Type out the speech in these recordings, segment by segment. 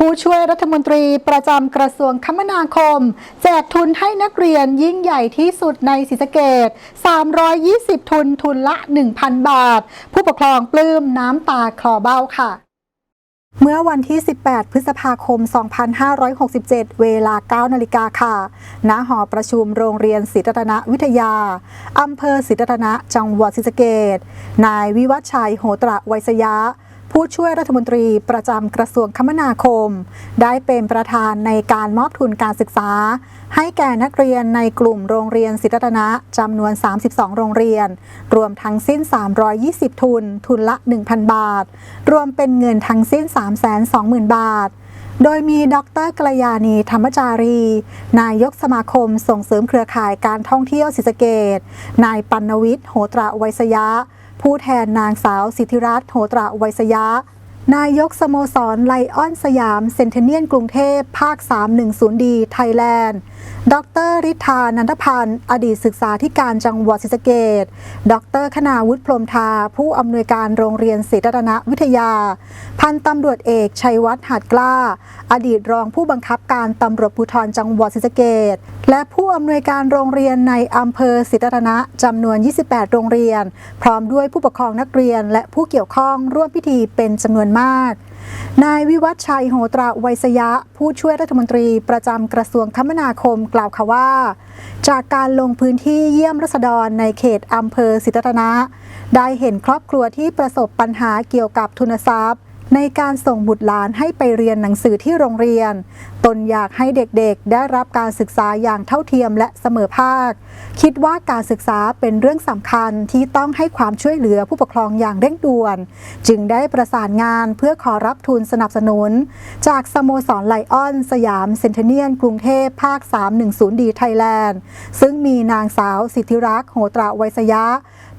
ผู้ช่วยรัฐมนตรีประจำกระทรวงคมนาคม แจกทุนให้นักเรียนยิ่งใหญ่ที่สุดในศรีสะเกด320 ทุนทุนละ 1,000 บาท ผู้ปกครองปลื้มน้ำตาคลอเบ้าค่ะเมื่อวันที่ 18 พฤษภาคม 2567 เวลา 9 นาฬิกาค่ะ ณ หอประชุมโรงเรียนศรีรัตนวิทยา อำเภอศรีรัตนะ จังหวัดศรีสะเกดนายวิวัฒชัย โหตระไวยสยะ ผู้ช่วยรัฐมนตรีประจำกระทรวงคมนาคม ได้เป็นประธานในการมอบทุนการศึกษา ให้แก่นักเรียนในกลุ่มโรงเรียนศิรัตนะจำนวน 32 โรงเรียน รวมทั้งสิ้น 320 ทุน ทุนละ 1,000 บาท รวมเป็นเงินทั้งสิ้น 320,000 บาทโดยมีดรกลยานีธรรมจารี นายกสมาคมส่งเสริมเครือข่ายการท่องเที่ยวศรีสเกดนายปัณวิทย์โหตระไวยสยะ ผู้แทนนางสาวสิทธิรัตน์โหตระไวยสยะ นายกสโมสรไลออนสยามเซนเทเนียนกรุงเทพ ภาค 310 ดีไทยแลนด์ ดรริธานันทพันธ์ อดีตศึกษาธิการจังหวัดศรีสะเกดดรคณาวุฒิพรมทา ผู้อำนวยการโรงเรียนศรีรัตนวิทยา พันตำรวจเอกชัยวัฒน์หัดกล้า อดีตรองผู้บังคับการตำรวจภูธรจังหวัดศรีสะเกดและผู้อำนวยการโรงเรียนในอำเภอศรีรัตนะจำนวน 28 โรงเรียน พร้อมด้วยผู้ปกครองนักเรียนและผู้เกี่ยวข้องร่วมพิธีเป็นจำนวนมาก นายวิวัฒชัยโหตระไวยสยะ ผู้ช่วยรัฐมนตรีประจำกระทรวงคมนาคมกล่าวค่ะว่า จากการลงพื้นที่เยี่ยมรัษฎรในเขตอำเภอสิทธนะ ได้เห็นครอบครัวที่ประสบปัญหาเกี่ยวกับทุนทรัพย์ ในการส่งบุตรหลานให้ไปเรียนหนังสือที่โรงเรียน ตนอยากให้เด็กๆ ได้รับการศึกษาอย่างเท่าเทียมและเสมอภาค คิดว่าการศึกษาเป็นเรื่องสำคัญที่ต้องให้ความช่วยเหลือผู้ปกครองอย่างเร่งด่วน จึงได้ประสานงานเพื่อขอรับทุนสนับสนุน จากสโมสรไลออน สยามเซนเทเนียน กรุงเทพภาค 310ดีไทยแลนด์ ซึ่งมีนางสาวสิทธิรักษ์โหตระไวยสยะ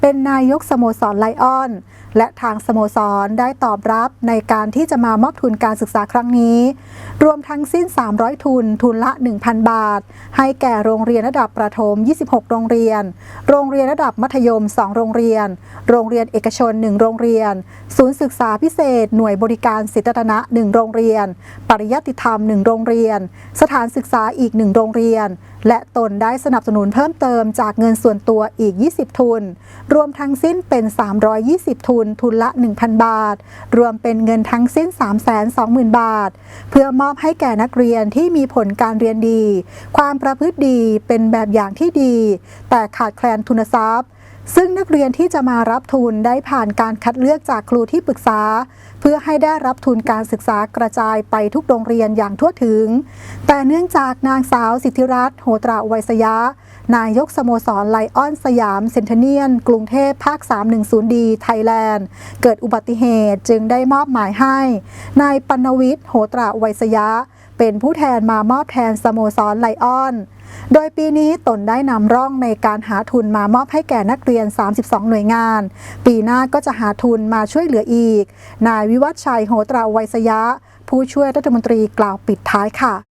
เป็นนายกสโมสรไลออน และทางสโมสรได้ตอบรับในการที่จะมามอบทุนการศึกษาครั้งนี้ รวมทั้งสิ้น 300 ทุน ทุนละ 1,000 บาท ให้แก่โรงเรียนระดับประถม 26 โรงเรียน โรงเรียนระดับมัธยม 2 โรงเรียน โรงเรียนเอกชน 1 โรงเรียน ศูนย์ศึกษาพิเศษ หน่วยบริการศิตรณะ1 โรงเรียน ปริยัติธรรม 1 โรงเรียน สถานศึกษาอีก 1 โรงเรียน และตนได้สนับสนุนเพิ่มเติมจากเงินส่วนตัวอีก 20 ทุน รวมทั้งสิ้นเป็น 320 ทุน ทุนละ 1,000 บาท รวมเป็นเงินทั้งสิ้น 320,000 บาท เพื่อมอบให้แก่นักเรียนที่มีผลการเรียนดี ความประพฤติดีเป็นแบบอย่างที่ดี แต่ขาดแคลนทุนทรัพย์ ซึ่งนักเรียนที่จะมารับทุนได้ผ่านการคัดเลือกจากครูที่ปรึกษา เพื่อให้ได้รับทุนการศึกษากระจายไปทุกโรงเรียนอย่างทั่วถึง แต่เนื่องจากนางสาวสิทธิรัตน์โหตระไวยสยะ นายกสโมสรไลออนสยามเซนเทเนียน กรุงเทพภาค 310 ดีไทยแลนด์ เกิดอุบัติเหตุจึงได้มอบหมายให้ นายปัณวิทย์โหตระไวยสยะ เป็นผู้แทนมามอบแทนสโมสรไลออน โดยปีนี้ตนได้นำร่องในการหาทุนมามอบให้แก่นักเรียน 32 หน่วยงาน ปีหน้าก็จะหาทุนมาช่วยเหลืออีก นายวิวัฒชัยโหตราไวยสยะ ผู้ช่วยรัฐมนตรีกล่าวปิดท้ายค่ะ